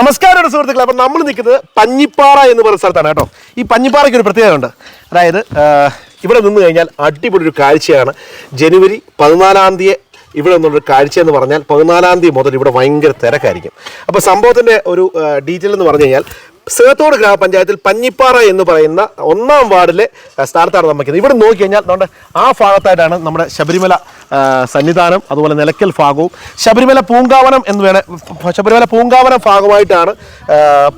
നമസ്കാരം സുഹൃത്തുക്കളെ. അപ്പം നമ്മൾ നിൽക്കുന്നത് പഞ്ഞിപ്പാറ എന്ന് പറയുന്ന സ്ഥലത്താണ് കേട്ടോ. ഈ പഞ്ഞിപ്പാറയ്ക്ക് ഒരു പ്രത്യേകതയുണ്ട്. അതായത് ഇവിടെ നിന്ന് കഴിഞ്ഞാൽ അടിപൊളി ഒരു കാഴ്ചയാണ്. ജനുവരി പതിനാലാം തീയതി ഇവിടെ നിന്നുള്ളൊരു കാഴ്ച എന്ന് പറഞ്ഞാൽ പതിനാലാം തീയതി മുതൽ ഇവിടെ ഭയങ്കര തിരക്കായിരിക്കും. അപ്പോൾ സംഭവത്തിന്റെ ഒരു ഡീറ്റെയിൽ എന്ന് പറഞ്ഞു കഴിഞ്ഞാൽ സേത്തോട് ഗ്രാമപഞ്ചായത്തിൽ പഞ്ഞിപ്പാറ എന്ന് പറയുന്ന ഒന്നാം വാർഡിലെ സ്ഥാനത്താണ് നമുക്ക് ഇവിടെ നോക്കി കഴിഞ്ഞാൽ നമ്മുടെ ആ ഭാഗത്തായിട്ടാണ് നമ്മുടെ ശബരിമല സന്നിധാനം അതുപോലെ നിലയ്ക്കൽ ഭാഗവും ശബരിമല പൂങ്കാവനം എന്ന് വേണേ ശബരിമല പൂങ്കാവനം ഭാഗമായിട്ടാണ്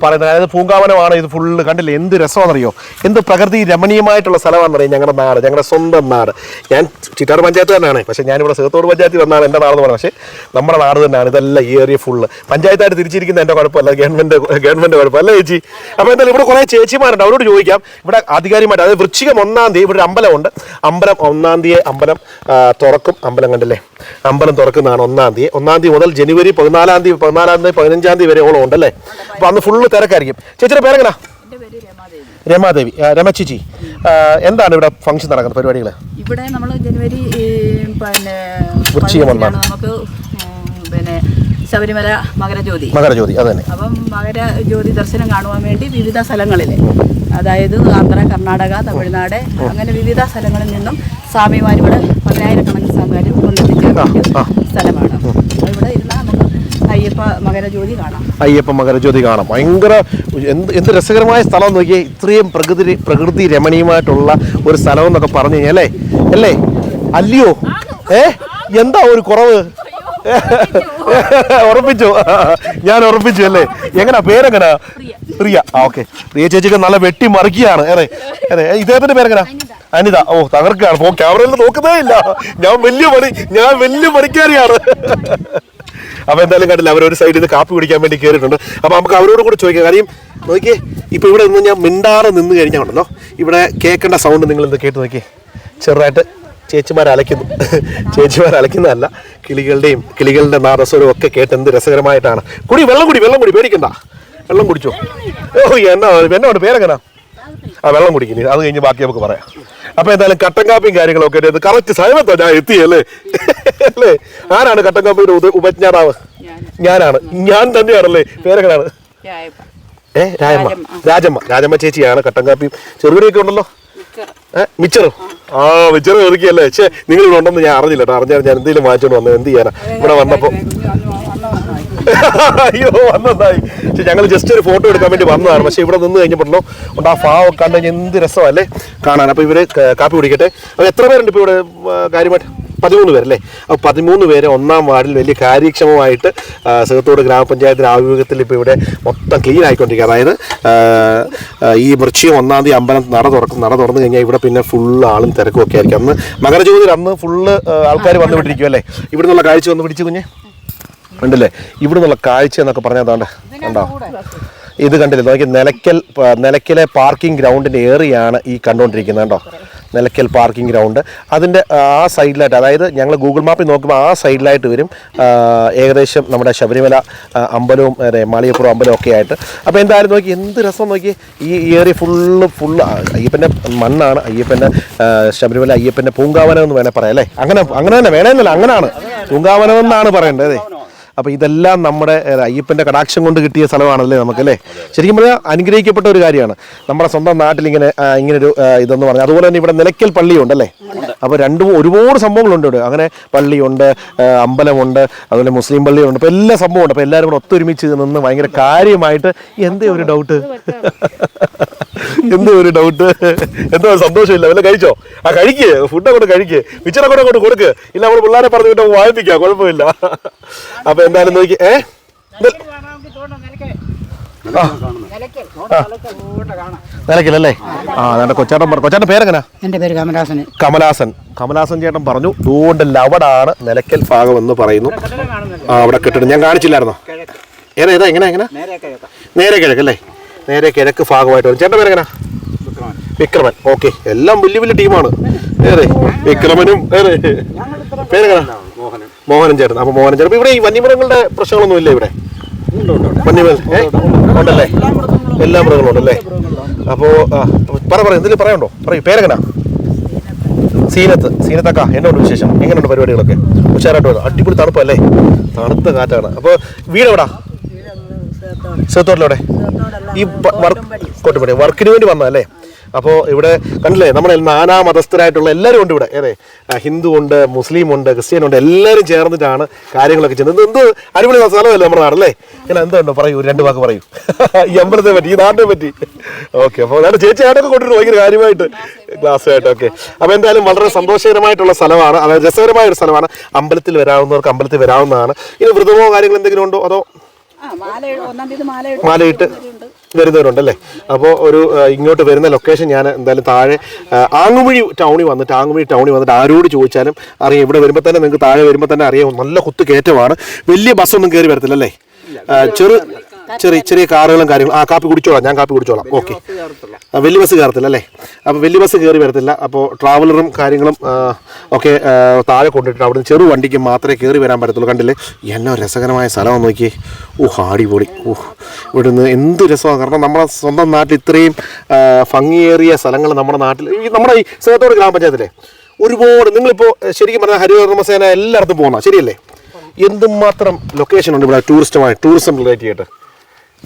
പറയുന്നത്. അതായത് പൂങ്കാവനമാണ് ഇത് ഫുള്ള് കണ്ടില്ലേ? എന്ത് രസമാണെന്നറിയോ? എന്ത് പ്രകൃതി രമണീയമായിട്ടുള്ള സ്ഥലമാണെന്നറിയോ ഞങ്ങളുടെ നാട് ഞങ്ങളുടെ സ്വന്തം നാട്. ഞാൻ ചിറ്റാട് പഞ്ചായത്ത് തന്നെയാണ് പക്ഷേ ഞാനിവിടെ സേത്തോട് പഞ്ചായത്തിൽ വന്നാണ് എന്റെ നാടെന്ന് പറയുന്നത്. പക്ഷേ നമ്മുടെ നാട് തന്നെയാണ് ഇതെല്ലാം ഈ ഏരിയ ഫുള്ള് പഞ്ചായത്തായിട്ട് തിരിച്ചിരിക്കുന്ന എന്റെ കുഴപ്പമല്ല ഗവൺമെന്റ് ഗവൺമെന്റ് കുഴപ്പമല്ല ചേച്ചി? അപ്പോൾ എന്തായാലും ഇവിടെ കുറേ ചേച്ചിമാരുണ്ട് അവരോട് ചോദിക്കാം. ഇവിടെ ആധികാരികമായിട്ട് അതായത് വൃശ്ചികം ഒന്നാം തീയതി ഇവിടെ ഒരു അമ്പലമുണ്ട്. അമ്പലം ഒന്നാം തീയതി അമ്പലം തുറക്കും. അമ്പലം കണ്ടല്ലേ? അമ്പലം തുറക്കുന്നതാണ് ഒന്നാം തീയതി. ഒന്നാം തീയതി മുതൽ ജനുവരി പതിനാലാം തീയതി പതിനാലാം തീയതി പതിനഞ്ചാം തീയതി വരെ ഓളം ഉണ്ടല്ലേ? അപ്പോൾ അന്ന് ഫുള്ള് തിരക്കായിരിക്കും. ചേച്ചിയുടെ പേരെങ്ങനാ? രമാദേവി. രമച്ചിച്ചി എന്താണ് ഇവിടെ ഫംഗ്ഷൻ നടക്കുന്നത് പരിപാടികൾ ഇവിടെ നമ്മൾ ജനുവരി പിന്നെ വൃശ്ചികം ഒന്നാണ് നമുക്ക് പിന്നെ ശബരിമല മകരജ്യോതി. മകരജ്യോതി അതെ അപ്പം മകരജ്യോതി ദർശനം കാണുവാൻ വേണ്ടി വിവിധ സ്ഥലങ്ങളിൽ അതായത് ആന്ധ്ര കർണാടക തമിഴ്നാട് അങ്ങനെ വിവിധ സ്ഥലങ്ങളിൽ നിന്നും സ്വാമിമാർ ഇവിടെ പതിനായിരക്കണക്കിന് സ്വാമിമാർ ആ. സ്ഥലമാണ്. ഇവിടെ ഇരുന്നാൽ നമുക്ക് അയ്യപ്പ മകരജ്യോതി കാണാം. അയ്യപ്പ മകരജ്യോതി കാണാം. ഭയങ്കര എന്ത് എന്ത് രസകരമായ സ്ഥലം നോക്കിയാൽ ഇത്രയും പ്രകൃതി പ്രകൃതി രമണീയമായിട്ടുള്ള ഒരു സ്ഥലം എന്നൊക്കെ പറഞ്ഞു കഴിഞ്ഞാൽ അല്ലേ? അല്ലേ? അല്ലയോ? ഏ? എന്താ ഒരു കുറവ്? ഉറപ്പിച്ചു. ഞാൻ ഉറപ്പിച്ചു അല്ലേ? എങ്ങനാ? പേരെങ്ങനാ? പ്രിയ. ആ ഓക്കെ. പ്രിയ ചേച്ചിക്ക് നല്ല വെട്ടി മറിക്കുകയാണ് അതെ അതെ ഇദ്ദേഹത്തിന്റെ പേരെങ്ങനാ? അനിത ഓ തകർക്കാണ് ഓ ക്യാമറയിൽ നോക്കുന്നേ ഇല്ല. ഞാൻ വലിയ പണി ഞാൻ വലിയ പണിക്കാരിയാണ്. അപ്പൊ എന്തായാലും കണ്ടില്ല അവരൊരു സൈഡിൽ നിന്ന് കാപ്പി പിടിക്കാൻ വേണ്ടി കയറിയിട്ടുണ്ട് അപ്പൊ നമുക്ക് അവരോട് കൂടെ ചോദിക്കാം. കാര്യം നോക്കിയേ ഇപ്പൊ ഇവിടെ നിന്ന് ഞാൻ മിണ്ടാറ് നിന്ന് കഴിഞ്ഞാൽ ഉണ്ടല്ലോ ഇവിടെ കേൾക്കേണ്ട സൗണ്ട് നിങ്ങൾ എന്ത് കേട്ട് നോക്കിയേ. ചെറുതായിട്ട് ചേച്ചിമാർ അലയ്ക്കുന്നു. ചേച്ചിമാർ അലയ്ക്കുന്നതല്ല കിളികളുടെയും കിളികളുടെ നാദസ്വരവും ഒക്കെ കേട്ട് എന്ത് രസകരമായിട്ടാണ്. കുടി വെള്ളം കുടി വെള്ളം കുടി പേടിക്കണ്ട. വെള്ളം കുടിച്ചോ. ഓ എന്നാ എന്നോട് പേരെങ്ങനാ? ആ വെള്ളം കുടിക്കുന്നു അത് കഴിഞ്ഞ് ബാക്കി നമുക്ക് പറയാം അപ്പൊ എന്തായാലും കട്ടൻ കാപ്പിയും കാര്യങ്ങളൊക്കെ ആയിട്ട് കറക്റ്റ് സമയത്തോ ഞാൻ എത്തിയല്ലേ അല്ലേ ആരാണ് കട്ടൻ കാപ്പിയുടെ ഉപ- ഉപജ്ഞാതാവ് ഞാനാണ് ഞാൻ തന്നെയാണല്ലേ പേരെങ്ങനാണ് ഏ രാജമ്മ രാജമ്മ രാജമ്മ ചേച്ചിയാണ് കട്ടൻ കാപ്പിയും ചെറുകടിയൊക്കെ ഉണ്ടല്ലോ ഏ മിച്ചറ് ആ മിച്ചറ് ഒതുക്കിയല്ലേ ഛേ നിങ്ങൾ ഉണ്ടെന്ന് ഞാൻ അറിഞ്ഞില്ല കേട്ടോ അറിഞ്ഞാൽ ഞാൻ എന്തെങ്കിലും വാങ്ങിച്ചോണ്ട് വന്നത് എന്ത് ചെയ്യാനാ ഇവിടെ വന്നപ്പോ അയ്യോ വന്നതായി. പക്ഷെ ഞങ്ങൾ ജസ്റ്റ് ഒരു ഫോട്ടോ എടുക്കാൻ വേണ്ടി വന്നതാണ്. പക്ഷെ ഇവിടെ നിന്ന് കഴിഞ്ഞപ്പോഴല്ലോ ഉണ്ട് ആ ഫാവ് കണ്ടു എന്ത് രസമല്ലേ കാണാൻ. അപ്പോൾ ഇവർ കാപ്പി കുടിക്കട്ടെ. അപ്പോൾ എത്ര പേരുണ്ട് ഇപ്പോൾ ഇവിടെ കാര്യമായിട്ട്? പതിമൂന്ന് പേരല്ലേ? അപ്പോൾ പതിമൂന്ന് പേരെ ഒന്നാം വാർഡിൽ വലിയ കാര്യക്ഷമമായിട്ട് സുഹൃത്തോട് ഗ്രാമപഞ്ചായത്തിന്റെ ആഭിമുഖ്യത്തിൽ ഇപ്പോൾ ഇവിടെ മൊത്തം ക്ലീൻ ആയിക്കൊണ്ടിരിക്കുക അതായത് ഈ വൃക്ഷം ഒന്നാം തീയതി അമ്പലം നട തുറക്കും നട തുറന്നു കഴിഞ്ഞാൽ ഇവിടെ പിന്നെ ഫുള്ള് ആളും തിരക്കും ഒക്കെ ആയിരിക്കും. അന്ന് മകരജ്യോതിൽ അന്ന് ഫുള്ള് ആൾക്കാർ വന്നു വിട്ടിരിക്കും അല്ലേ ഇവിടെ നിന്നുള്ള കാഴ്ച വന്ന് പിടിച്ചു കുഞ്ഞെ. ഉണ്ടല്ലേ? ഇവിടെ നിന്നുള്ള കാഴ്ച എന്നൊക്കെ പറഞ്ഞാൽ കണ്ടോ? ഇത് കണ്ടില്ലേ? നോക്കി നിലയ്ക്കൽ നിലയ്ക്കലെ പാർക്കിംഗ് ഗ്രൗണ്ടിന്റെ ഏറിയാണ് ഈ കണ്ടുകൊണ്ടിരിക്കുന്നത് കേട്ടോ നിലയ്ക്കൽ പാർക്കിംഗ് ഗ്രൗണ്ട്. അതിന്റെ ആ സൈഡിലായിട്ട് അതായത് ഞങ്ങൾ ഗൂഗിൾ മാപ്പിൽ നോക്കുമ്പോൾ ആ സൈഡിലായിട്ട് വരും ഏകദേശം നമ്മുടെ ശബരിമല അമ്പലവും അതെ മാളികപ്പുറം അമ്പലവും ഒക്കെ ആയിട്ട്. അപ്പോൾ എന്തായാലും നോക്കി എന്ത് രസം നോക്കി ഈ ഏരിയ ഫുള്ള് ഫുള്ള് അയ്യപ്പന്റെ മണ്ണാണ് അയ്യപ്പന്റെ ശബരിമല അയ്യപ്പന്റെ പൂങ്കാവനം എന്ന് വേണേൽ പറയാം അല്ലേ? അങ്ങനെ അങ്ങനെ തന്നെ വേണമെന്നല്ല അങ്ങനെയാണ് പൂങ്കാവനം എന്നാണ് പറയേണ്ടത് അതെ. അപ്പോൾ ഇതെല്ലാം നമ്മുടെ അയ്യപ്പന്റെ അയ്യപ്പന്റെ കടാക്ഷം കൊണ്ട് കിട്ടിയ സ്ഥലമാണല്ലേ നമുക്കല്ലേ ശരിക്കും പറഞ്ഞാൽ അനുഗ്രഹിക്കപ്പെട്ട ഒരു കാര്യമാണ്. നമ്മുടെ സ്വന്തം നാട്ടിൽ ഇങ്ങനെ ഇങ്ങനെ ഒരു ഇതെന്ന് പറഞ്ഞാൽ അതുപോലെ തന്നെ ഇവിടെ നിലയ്ക്കൽ പള്ളിയുണ്ട് അല്ലേ? അപ്പോൾ രണ്ടും ഒരുപാട് സംഭവങ്ങളുണ്ട് ഇവിടെ. അങ്ങനെ പള്ളിയുണ്ട് അമ്പലമുണ്ട് അതുപോലെ മുസ്ലിം പള്ളിയുണ്ട്. അപ്പോൾ എല്ലാ സംഭവമുണ്ട്. അപ്പോൾ എല്ലാവരും കൂടെ ഒത്തൊരുമിച്ച് നിന്ന് ഭയങ്കര കാര്യമായിട്ട് എന്തേ ഒരു ഡൗട്ട് എന്തോ ഒരു ഡൗട്ട് എന്തോ സന്തോഷമില്ല. വല്ല കഴിച്ചോ? ആ കഴിക്ക്. ഫുഡ് അങ്ങോട്ട് കഴിക്ക്. മിച്ചറ കൂടെ അങ്ങോട്ട് കൊടുക്ക്. ഇല്ല നമ്മൾ പിള്ളേരെ പറഞ്ഞു വിട്ട് വായിപ്പിക്കാം. കുഴപ്പമില്ല. അപ്പൊ എന്തായാലും നോക്കി ഏ? നിലയ്ക്കലല്ലേ? ആ അതെ കൊച്ചാട്ടൻ പറഞ്ഞു. കൊച്ചാട്ടൻ പേരെങ്ങനാ? എന്റെ പേര് കമലാസൻ കമലാസൻ കമലാസൻ ചേട്ടൻ പറഞ്ഞു ദൂണ്ട് ലവടാണ് നിലയ്ക്കൽ ഭാഗം എന്ന് പറയുന്നു. ആ അവിടെ കെട്ടിടം. ഞാൻ കാണിച്ചില്ലായിരുന്നോ? ഏതാ ഏതാ എങ്ങനെ എങ്ങനെ? നേരെ കിഴക്കല്ലേ? നേരെ കിഴക്ക് ഭാഗമായിട്ട് വരും. ചേട്ടൻ പേരെങ്ങനെ? വിക്രമൻ. ഓക്കെ എല്ലാം വലിയ വലിയ ടീമാണ്. ഏറെ വിക്രമനും ഏറെ പേരെങ്ങനെ? മോഹനൻ. ചേട്ടൻ. അപ്പൊ മോഹനൻ ചേട്ടൻ. ഇവിടെ ഈ വന്യമൃഗങ്ങളുടെ പ്രശ്നങ്ങളൊന്നും ഇല്ല ഇവിടെ? വന്യമൃഗം ഉണ്ടല്ലേ? എല്ലാ മൃഗങ്ങളും ഉണ്ടല്ലേ? അപ്പോ ആ, പറ പറ എന്തെങ്കിലും പറയണ്ടോ പറയൂ. പേരെങ്ങനാ? സീനത്ത്. സീനത്തക്ക എന്നോട് വിശേഷം? എങ്ങനെയുണ്ട് പരിപാടികളൊക്കെ? ഉഷാറായിട്ട് വന്നു? അടിപൊളി തണുപ്പല്ലേ? തണുത്ത കാറ്റാണ്. അപ്പോൾ വീട് എവിടാ സേത്തോട്ടിലവിടെ ഈ കോട്ടുപടി. വർക്കിന് വേണ്ടി വന്നതല്ലേ അപ്പോൾ ഇവിടെ കണ്ടില്ലേ നമ്മുടെ നാനാ മതസ്ഥരായിട്ടുള്ള എല്ലാവരും ഉണ്ട് ഇവിടെ. ഏതെ? ആ, ഹിന്ദു ഉണ്ട് മുസ്ലിം ഉണ്ട് ക്രിസ്ത്യൻ ഉണ്ട് എല്ലാവരും ചേർന്നിട്ടാണ് കാര്യങ്ങളൊക്കെ ചെയ്യുന്നത്. എന്ത് അടിപൊളി സ്ഥലമല്ലേ നമ്മുടെ നാടല്ലേ ഇങ്ങനെ എന്തുണ്ടോ പറയൂ രണ്ട് വാക്ക് പറയൂ. ഈ അമ്പലത്തെ പറ്റി ഈ നാടിനെ പറ്റി. ഓക്കെ അപ്പോൾ അതാണ് ചേച്ചി ആയിട്ടൊക്കെ കൊണ്ടിട്ട് ഭയങ്കര കാര്യമായിട്ട്. ക്ലാസ് ആയിട്ട് ഓക്കെ. അപ്പോൾ എന്തായാലും വളരെ സന്തോഷകരമായിട്ടുള്ള സ്ഥലമാണ്. അതായത് രസകരമായ ഒരു സ്ഥലമാണ്. അമ്പലത്തിൽ വരാവുന്നവർക്ക് അമ്പലത്തിൽ വരാവുന്നതാണ്. ഇനി വ്രതമോ കാര്യങ്ങൾ എന്തെങ്കിലും ഉണ്ടോ? അതോ മാലയിട്ട് വരുന്നവരുണ്ടല്ലേ? അപ്പോൾ ഒരു ഇങ്ങോട്ട് വരുന്ന ലൊക്കേഷൻ ഞാൻ എന്തായാലും താഴെ ആങ്ങുമഴി ടൗണിൽ വന്നിട്ട് ആങ്ങുമഴി ടൗണിൽ വന്നിട്ട് ആരോട് ചോദിച്ചാലും അറിയാം. ഇവിടെ വരുമ്പോൾ തന്നെ നിങ്ങൾക്ക് താഴെ വരുമ്പോൾ തന്നെ അറിയാം. നല്ല കുത്തുകയറ്റമാണ് വലിയ ബസ്സൊന്നും കയറി വരത്തില്ല അല്ലേ ചെറു ചെറിയ ചെറിയ കാറുകളും കാര്യങ്ങളും. ആ കാപ്പി കുടിച്ചോളാം. ഞാൻ കാപ്പി കുടിച്ചോളാം. ഓക്കെ. വലിയ ബസ് കയറത്തില്ല അല്ലേ? അപ്പോൾ വലിയ ബസ് കയറി വരത്തില്ല. അപ്പോൾ ട്രാവലറും കാര്യങ്ങളും ഒക്കെ താഴെ കൊണ്ടിട്ട് അവിടുന്ന് ചെറു വണ്ടിക്ക് മാത്രമേ കയറി വരാൻ പറ്റത്തുള്ളൂ. കണ്ടില്ലേ? എന്നോ രസകരമായ സ്ഥലം നോക്കി ഓ അടിപൊളി. ഓ ഇവിടുന്ന് എന്ത് രസമാണ് കാരണം നമ്മുടെ സ്വന്തം നാട്ടിൽ ഇത്രയും ഭംഗിയേറിയ സ്ഥലങ്ങൾ നമ്മുടെ നാട്ടിൽ. ഈ നമ്മുടെ ഈ സേത്തോട് ഗ്രാമപഞ്ചായത്തിലെ ഒരുപാട് നിങ്ങളിപ്പോൾ ശരിക്കും പറഞ്ഞാൽ ഹരിതകർമ്മസേന എല്ലായിടത്തും പോകണം ശരിയല്ലേ? എന്തുമാത്രം ലൊക്കേഷൻ ഉണ്ട് ഇവിടെ ടൂറിസ്റ്റുമായി ടൂറിസം റിലേറ്റ് ചെയ്തിട്ട്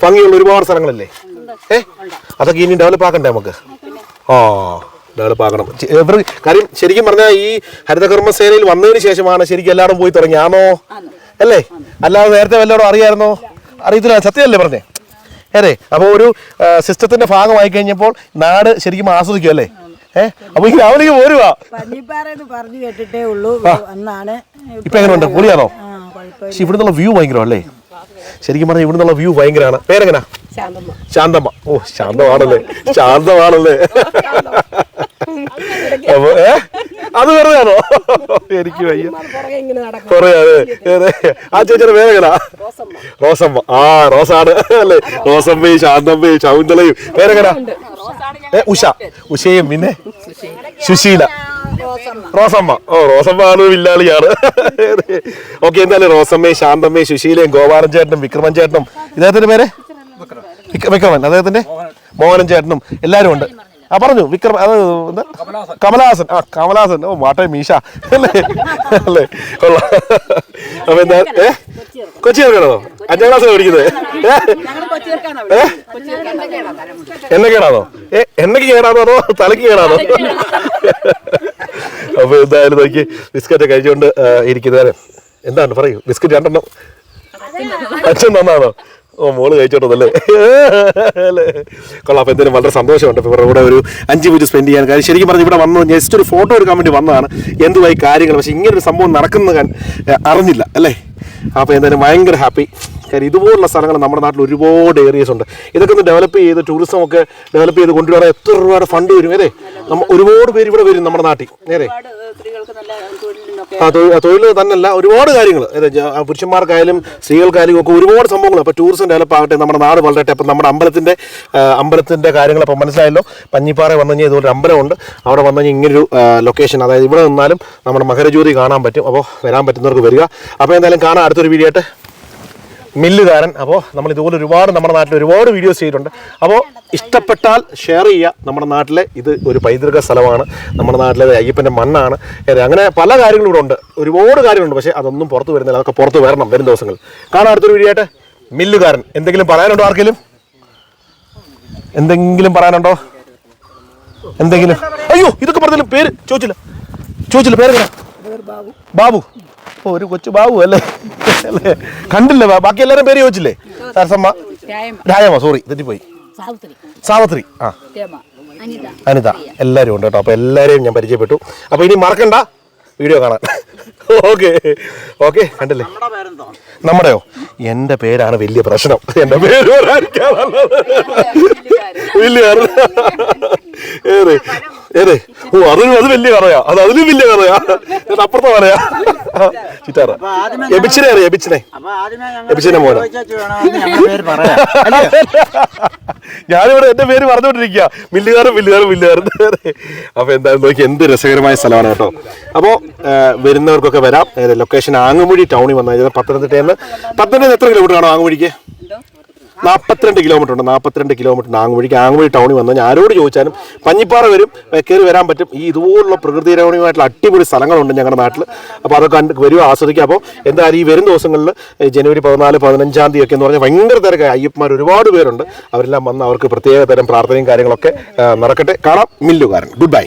ഭംഗിയുള്ള ഒരുപാട് സ്ഥലങ്ങളല്ലേ? ഏ? അതൊക്കെ ഇനി ഡെവലപ്പ് ആക്കണ്ടേ നമുക്ക്? ആ ഡെവലപ്പ് ആക്കണം ഇവർ കാര്യം ശരിക്കും പറഞ്ഞാൽ ഈ ഹരിതകർമ്മസേനയിൽ വന്നതിന് ശേഷമാണ് ശരിക്കും എല്ലാവരും പോയി തുടങ്ങിയാണോ അല്ലേ? അല്ലാതെ നേരത്തെ വല്ലവരും അറിയായിരുന്നോ? അറിയത്തില്ല സത്യമല്ലേ പറഞ്ഞേ? അതെ അപ്പോൾ ഒരു സിസ്റ്റത്തിന്റെ ഭാഗമായി കഴിഞ്ഞപ്പോൾ നാട് ശരിക്കും ആസ്വദിക്കും അല്ലേ? ഏഹ് അപ്പൊ ഈ രാവിലേക്ക് പോരുവാ പറഞ്ഞു കേട്ടിട്ടേ ഉള്ളൂ. അന്നാണ് ഇപ്പൊ എങ്ങനെയുണ്ട്? പൊളിയാണോ? പക്ഷെ ഇവിടുന്നുള്ള വ്യൂ ഭയങ്കരം അല്ലേ? ശരിക്കും പറഞ്ഞാൽ ഇവിടുന്നുള്ള വ്യൂ ഭയങ്കരമാണ് പേരെങ്ങനാ? ശാന്തമ്മ. ഓ ശാന്തമാണല്ലേ. ശാന്തമാണല്ലേ. അപ്പൊ ഏ? അത് വെറുതെയാണോ? എനിക്ക് വയ്യ. കൊറേ ആ ചേച്ചിയുടെ പേരെങ്ങനാ? റോസമ്മ. ആ റോസാണ്. അല്ലേ? റോസമ്മയും ശാന്തമ്മയും ശൗന്തളയും പേരെങ്ങനാ? ഏ ഉഷ. ഉഷയും പിന്നെ? സുശീല. റോസമ്മ. ഓ റോസമ്മ ആണ് വില്ലാളിയാണ്. ഓക്കെ എന്തായാലും റോസമ്മയും ശാന്തമ്മയും സുശീലയും ഗോപാലൻ ചേട്ടനും വിക്രമൻ ചേട്ടനും. ഇദ്ദേഹത്തിന്റെ പേര്? വിക്ര- വിക്രമൻ. അദ്ദേഹത്തിന്റെ? മോഹനൻ ചേട്ടനും എല്ലാരും ഉണ്ട്. ആ പറഞ്ഞു. വിക്രം അത് എന്താ? കമലഹാസൻ ആ കമലഹാസൻ ഓ മാട്ടെ മീഷ അല്ലേ? അല്ലേ? കൊള്ളാം. അപ്പൊ എന്താ ഏ? കൊച്ചി ചേർക്കണോ? അഞ്ചാം ക്ലാസ് പഠിക്കുന്നത്? ഏ? എണ്ണ കേടാണോ ഏ എന്നെ കേടാണോ അതോ തലക്ക് കേടാണോ അപ്പൊ എന്തായാലും നോക്കി ബിസ്ക്കറ്റ് കഴിച്ചുകൊണ്ട് ഇരിക്കുന്നവരെ. എന്താണ്? പറയൂ. ബിസ്ക്കറ്റ് രണ്ടെണ്ണം. അച്ഛൻ തന്നാണോ ഓ മോൾ കഴിച്ചോട്ടതല്ലേ? അല്ലേ? കൊള്ളാം. അപ്പോൾ എന്തായാലും വളരെ സന്തോഷമുണ്ട്. ഇവരുടെ കൂടെ ഒരു അഞ്ച് മിനിറ്റ് സ്പെൻഡ് ചെയ്യാൻ. കാര്യം ശരിക്കും പറഞ്ഞു ഇവിടെ വന്നത് ജസ്റ്റ് ഒരു ഫോട്ടോ എടുക്കാൻ വേണ്ടി വന്നതാണ്. എന്തുമായി കാര്യങ്ങൾ പക്ഷേ ഇങ്ങനെ ഒരു സംഭവം നടക്കുന്നത് അറിഞ്ഞില്ല. അല്ലേ? അപ്പോൾ എന്തായാലും ഭയങ്കര ഹാപ്പി കാര്യം ഇതുപോലുള്ള സ്ഥലങ്ങൾ നമ്മുടെ നാട്ടിൽ ഒരുപാട് ഏരിയസ് ഉണ്ട്. ഇതൊക്കെ ഒന്ന് ഡെവലപ്പ് ചെയ്ത് ടൂറിസം ഒക്കെ ഡെവലപ്പ് ചെയ്ത് കൊണ്ടുവരാൻ എത്ര രൂപയുടെ ഫണ്ട് വരും. അല്ലേ? ഒരുപാട് പേര് ഇവിടെ വരും നമ്മുടെ നാട്ടിൽ. നേരെ ആ തൊഴിൽ തൊഴിൽ തന്നെയല്ല ഒരുപാട് കാര്യങ്ങൾ. പുരുഷന്മാർക്കായാലും സ്ത്രീകൾക്കായാലും ഒക്കെ ഒരുപാട് സംഭവങ്ങൾ. അപ്പോൾ ടൂറിസം ഡെവലപ്പ് ആകട്ടെ നമ്മുടെ നാട് വളരട്ടെ. അപ്പം നമ്മുടെ അമ്പലത്തിന്റെ അമ്പലത്തിന്റെ കാര്യങ്ങൾ അപ്പം മനസ്സിലായല്ലോ. പഞ്ഞിപ്പാറ വന്നു കഴിഞ്ഞാൽ ഇതുപോലെ അമ്പലമുണ്ട്. അവിടെ വന്നു കഴിഞ്ഞാൽ ഇങ്ങനൊരു ലൊക്കേഷൻ അതായത് ഇവിടെ നിന്നാലും നമ്മുടെ മകരജ്യോതി കാണാൻ പറ്റും. അപ്പോൾ വരാൻ പറ്റുന്നവർക്ക് വരിക. അപ്പോൾ എന്തായാലും കാണാം. അടുത്തൊരു വീഡിയോ ആയിട്ട് മില്ലുകാരൻ. അപ്പോൾ നമ്മൾ ഇതുപോലെ ഒരുപാട് നമ്മുടെ നാട്ടിൽ ഒരുപാട് വീഡിയോസ് ചെയ്തിട്ടുണ്ട്. അപ്പോൾ ഇഷ്ടപ്പെട്ടാൽ ഷെയർ ചെയ്യുക. നമ്മുടെ നാട്ടിലെ ഇത് ഒരു പൈതൃക സ്ഥലമാണ്. നമ്മുടെ നാട്ടിലെ അയ്യപ്പന്റെ മണ്ണാണ്. അങ്ങനെ പല കാര്യങ്ങളും ഇവിടെ ഉണ്ട്. ഒരുപാട് കാര്യങ്ങളുണ്ട്. പക്ഷേ അതൊന്നും പുറത്ത് വരുന്നില്ല. അതൊക്കെ പുറത്ത് വരണം വരും ദിവസങ്ങൾ കാണാം അടുത്തൊരു വീഡിയോ ആയിട്ട്. മില്ലുകാരൻ. എന്തെങ്കിലും പറയാനുണ്ടോ ആർക്കെങ്കിലും? എന്തെങ്കിലും പറയാനുണ്ടോ? എന്തെങ്കിലും? അയ്യോ ഇതൊക്കെ പറഞ്ഞാലും പേര് ചോദിച്ചില്ല. ചോദിച്ചില്ല. പേര് ബാബു. ബാബു. ഒരു കൊച്ചു ബാബു അല്ലേ? അല്ലേ? കണ്ടില്ല ബാക്കി എല്ലാവരും പേര് ചോദിച്ചില്ലേ? സരസമ്മ. രാജമ്മ സോറി തെറ്റിപ്പോയി. സാവത്രി. ആ. അനിത. എല്ലാരും ഉണ്ട് കേട്ടോ. അപ്പോൾ എല്ലാവരെയും ഞാൻ പരിചയപ്പെട്ടു. അപ്പോൾ ഇനി മറക്കണ്ട. വീഡിയോ കാണാൻ. ഓക്കെ. ഓക്കെ കണ്ടില്ലേ? നമ്മുടെയോ? എന്റെ പേരാണ് വലിയ പ്രശ്നം. എന്റെ പേര്. വലിയ ഏത്? ഏത്? ഓ അതൊരു അത് വലിയ കറയാ അത് അതിലും വലിയ കറയാ ഞാൻ അപ്പുറത്തെ പറയാ ചിറ്റാറ. എബിച്ചിനെ അറിയാം? എബിച്ചിനെ? എബിച്ചിനെ മോനെ? ഞാനിവിടെ എന്റെ പേര് പറഞ്ഞുകൊണ്ടിരിക്കുക മില്ലുകാരൻ മില്ലുകാരൻ മില്ലുകാരൻ അപ്പൊ എന്തായാലും നോക്കി എന്ത് രസകരമായ സ്ഥലമാണ് കേട്ടോ. അപ്പോൾ വരുന്നവർക്കൊക്കെ വരാം. ലൊക്കേഷൻ ആങ്ങുമുഴി ടൗണിൽ വന്നു കഴിഞ്ഞാൽ പത്തനംതിട്ടയിൽ നിന്ന്. പത്തനംതിട്ട എത്ര കിലോമീറ്റർ ആണോ ആങ്ങുമുഴിക്ക്? നാൽപ്പത്തിരണ്ട് കിലോമീറ്റർ ഉണ്ട്. നാൽപ്പത്തിരണ്ട് കിലോമീറ്റർ ആങ്ങുവഴിക്ക് ആങ്ങുവഴി ടൗണിൽ വന്നാൽ ഞാൻ ആരോട് ചോദിച്ചാലും പഞ്ഞിപ്പാറ വരും കയറി വരാൻ പറ്റും. ഈ ഇതുപോലുള്ള പ്രകൃതി രമണീയമായിട്ടുള്ള അടിപൊളി സ്ഥലങ്ങളുണ്ട് ഞങ്ങളുടെ നാട്ടിൽ അപ്പോൾ അതൊക്കെ കണ്ട് വരിക ആസ്വദിക്കുക. അപ്പോൾ എന്തായാലും ഈ വരും ദിവസങ്ങളിൽ ജനുവരി പതിനാല് പതിനഞ്ചാം തീയതി ഒക്കെ എന്ന് പറഞ്ഞാൽ ഭയങ്കര തിരക്കായി അയ്യപ്പന്മാർ ഒരുപാട് പേരുണ്ട്. അവരെല്ലാം വന്ന് അവർക്ക് പ്രത്യേക തരം പ്രാർത്ഥനയും കാര്യങ്ങളൊക്കെ നടക്കട്ടെ. കാണാം. മില്ലുകാരൻ. Good bye